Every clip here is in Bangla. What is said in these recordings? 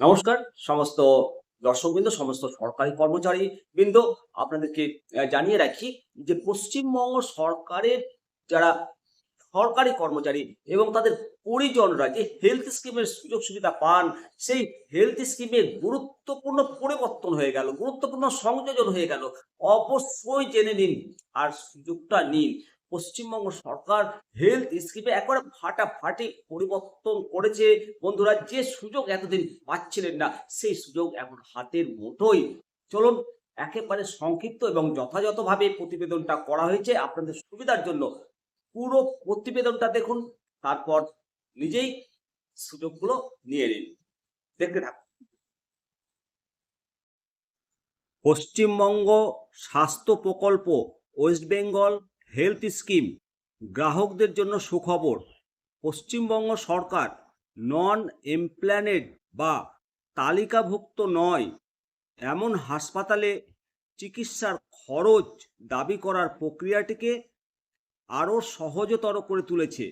নমস্কার, সমস্ত দর্শকবৃন্দ, সমস্ত সরকারি কর্মচারী বৃন্দ আপনাদেরকে জানিয়ে রাখি যে পশ্চিমবঙ্গ সরকারের যারা সরকারি কর্মচারী এবং তাদের পরিজনরা যে হেলথ স্কিমের সুযোগ সুবিধা পান, সেই হেলথ স্কিমে গুরুত্বপূর্ণ পরিবর্তন হয়ে গেল, গুরুত্বপূর্ণ সংযোজন হয়ে গেল। অবশ্যই জেনে নিন, আর সুযোগটা নিন। পশ্চিমবঙ্গ সরকার হেলথ স্কিমে একেবারে ফাটাফাটি পরিবর্তন করেছে। বন্ধুরা, যে সুযোগ এতদিন পাচ্ছিলেন না, সেই সুযোগ এখন হাতের মুঠোই চলুন, একেবারে সংক্ষিপ্ত এবং যথাযথভাবে প্রতিবেদনটা করা হয়েছে আপনাদের সুবিধার জন্য। পুরো প্রতিবেদনটা দেখুন, তারপর নিজেই সুযোগগুলো নিয়ে নিন। দেখতে থাকুন। পশ্চিমবঙ্গ স্বাস্থ্য প্রকল্প ওয়েস্ট বেঙ্গল হেলথ স্কিম, গ্রাহকদের জন্য সুখবর, পশ্চিমবঙ্গ সরকার নন এমপ্ল্যানেড বা তালিকাভুক্ত নয়, এমন হাসপাতালে চিকিৎসার খরচ দাবি করার প্রক্রিয়াটিকে আরও সহজতর করে তুলেছে।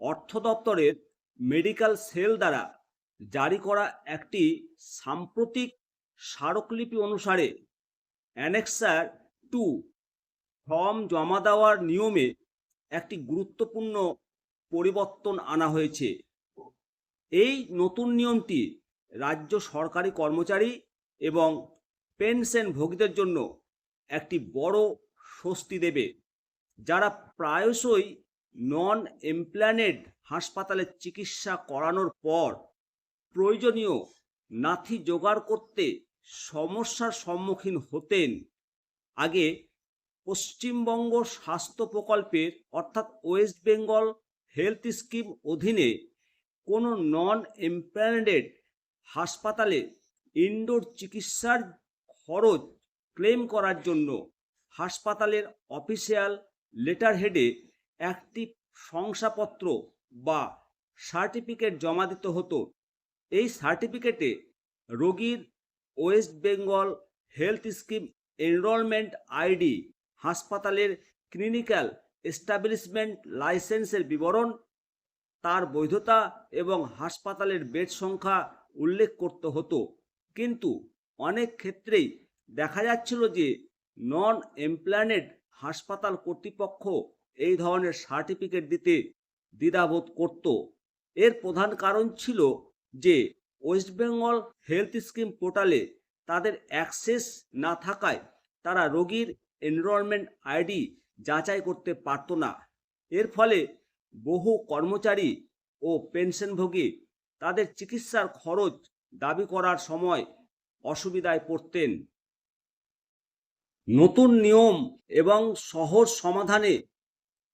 অর্থ দপ্তরের মেডিকেল সেল দ্বারা জারি করা একটি সাম্প্রতিক স্মারকলিপি অনুসারে অ্যানেক্সার টু ফর্ম জমা দেওয়ার নিয়মে একটি গুরুত্বপূর্ণ পরিবর্তন আনা হয়েছে। এই নতুন নিয়মটি রাজ্য সরকারি কর্মচারী এবং পেনশনভোগীদের জন্য একটি বড় স্বস্তি দেবে। যারা প্রায়শই নন এমপ্ল্যানেড হাসপাতালে চিকিৎসা করানোর পর প্রয়োজনীয় নাথি জোগাড় করতে সমস্যার সম্মুখীন হতেন। আগে পশ্চিমবঙ্গ স্বাস্থ্য প্রকল্পের, অর্থাৎ ওয়েস্ট বেঙ্গল হেলথ স্কিম অধীনে কোনো নন এমপ্লয়েডেড হাসপাতালে ইনডোর চিকিৎসার খরচ ক্লেম করার জন্য হাসপাতালের অফিসিয়াল লেটার হেডে একটি শংসাপত্র বা সার্টিফিকেট জমা দিতে হতো। এই সার্টিফিকেটে রোগীর West Bengal health scheme enrolment ID হাসপাতালের ক্লিনিক্যাল এস্টাবলিশমেন্ট লাইসেন্সের বিবরণ, তার বৈধতা এবং হাসপাতালের বেড সংখ্যা উল্লেখ করতে হতো। কিন্তু অনেক ক্ষেত্রেই দেখা যাচ্ছিল যে নন এমপ্লয়েড হাসপাতাল কর্তৃপক্ষ এই ধরনের সার্টিফিকেট দিতে দ্বিধাবোধ করত। এর প্রধান কারণ ছিল যে ওয়েস্ট বেঙ্গল হেলথ স্কিম পোর্টালে তাদের অ্যাক্সেস না থাকায় তারা রোগীর এনরোলমেন্ট আইডি যাচাই করতে পারত না। এর ফলে বহু কর্মচারী ও পেনশনভোগী তাদের চিকিৎসার খরচ দাবি করার সময় অসুবিধায় পড়তেন। নতুন নিয়ম এবং সহজ সমাধানে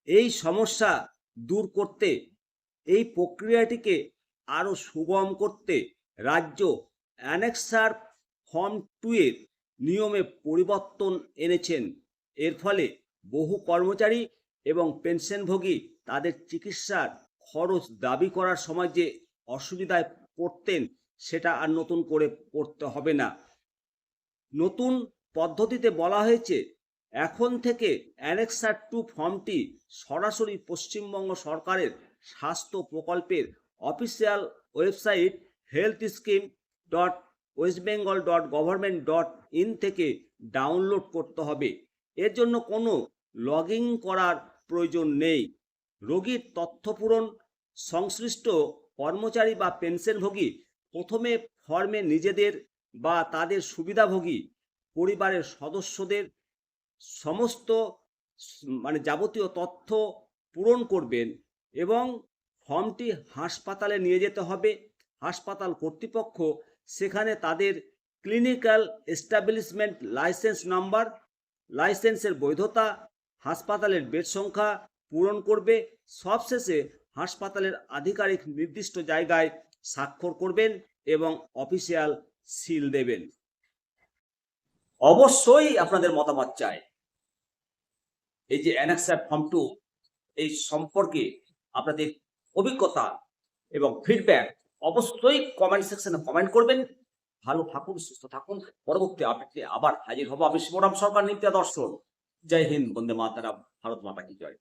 এই সমস্যা দূর করতে, এই প্রক্রিয়াটিকে আরও সুগম করতে রাজ্য অ্যানেক্সার ফর্ম টু এর নিয়মে পরিবর্তন এনেছেন। এর ফলে বহু কর্মচারী এবং পেনশনভোগী তাদের চিকিৎসার খরচ দাবি করার সময় যে অসুবিধায় পড়তেন, সেটা আর নতুন করে পড়তে হবে না। নতুন পদ্ধতিতে বলা হয়েছে, এখন থেকে অ্যানেক্সার টু ফর্মটি সরাসরি পশ্চিমবঙ্গ সরকারের স্বাস্থ্য প্রকল্পের official website health scheme dot West Bengal dot government dot in থেকে ডাউনলোড করতে হবে। এর জন্য কোনো লগ করার প্রয়োজন নেই। রোগীর তথ্য পূরণ, সংশ্লিষ্ট কর্মচারী বা পেনশনভোগী প্রথমে ফর্মে নিজেদের বা তাদের সুবিধাভোগী পরিবারের সদস্যদের সমস্ত মানে যাবতীয় তথ্য পূরণ করবেন এবং ফর্মটি হাসপাতালে নিয়ে যেতে হবে। হাসপাতাল কর্তৃপক্ষ সেখানে তাদের ক্লিনিক্যাল এস্টাবলিশমেন্ট লাইসেন্স নাম্বার লাইসেন্সের বৈধতা, হাসপাতালের বেড সংখ্যা পূরণ করবে, সবশেষে হাসপাতালের আধিকারিক নির্দিষ্ট জায়গায় স্বাক্ষর করবেন এবং অফিসিয়াল সিল দেবেন। অবশ্যই আপনাদের মতামত চাই। এই যে অ্যানেক্সার ফর্ম টু, এই সম্পর্কে আপনাদের অভিজ্ঞতা এবং ফিডব্যাক অবশ্যই কমেন্ট সেকশনে কমেন্ট করবেন। ভালো থাকুন, সুস্থ থাকুন। পরবর্তী আপনি আবার হাজির হব আমি শিবরাম সরকার নিত্যা দর্শন জয় হিন্দ, বন্দে মাতারা ভারত মাতা কি জয়।